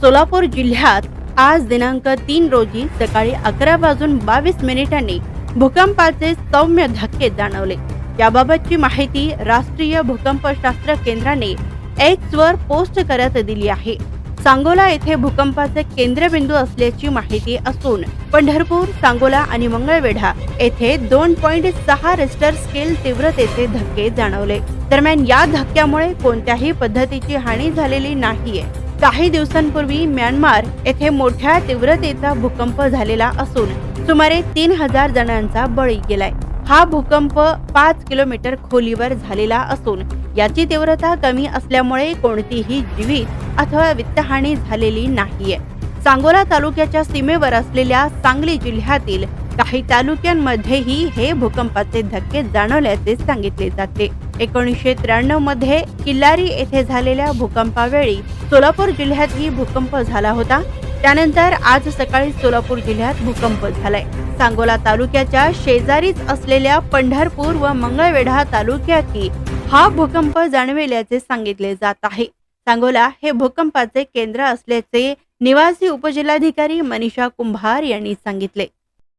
सोलापूर जिल्ह्यात आज दिनांक तीन रोजी सकाळी अकरा वाजून बावीस मिनिटांनी भूकंपाचे सौम्य धक्के जाणवले. याबाबतची माहिती राष्ट्रीय भूकंपशास्त्र केंद्राने एक्स वर पोस्ट करत दिली आहे. सांगोला येथे भूकंपाचे केंद्रबिंदू असल्याची माहिती असून पंढरपूर सांगोला आणि मंगळवेढा येथे दोन पॉईंट सहा रेस्टर स्केल तीव्रतेचे धक्के जाणवले. दरम्यान या धक्क्यामुळे कोणत्याही पद्धतीची हानी झालेली नाहीये. काही दिवसांपूर्वी म्यानमार येथे मोठ्या तीव्रतेचा भूकंप झालेला असून सुमारे तीन हजार जणांचा बळी गेलाय. हा भूकंप पाच किलोमीटर खोलीवर झालेला असून याची तीव्रता कमी असल्यामुळे कोणतीही जीवित अथवा वित्तहानी झालेली नाहीये. सांगोला तालुक्याच्या सीमेवर असलेल्या सांगली जिल्ह्यातील काही तालुक्यांमध्येही हे भूकंपाचे धक्के जाणवल्याचे सांगितले जाते. एकोणीसशे त्र्याण्णवमध्ये किल्लारी येथे झालेल्या भूकंपावेळी सोलापूर जिल्ह्यातही भूकंप झाला होता. त्यानंतर आज सकाळी सोलापूर जिल्ह्यात भूकंप झालाय. सांगोला तालुक्याच्या शेजारीच असलेल्या पंढरपूर व मंगळवेढा तालुक्यातही हा भूकंप जाणविल्याचे सांगितले जात आहे. सांगोला हे भूकंपाचे केंद्र असल्याचे निवासी उपजिल्हाधिकारी मनीषा कुंभार यांनी सांगितले.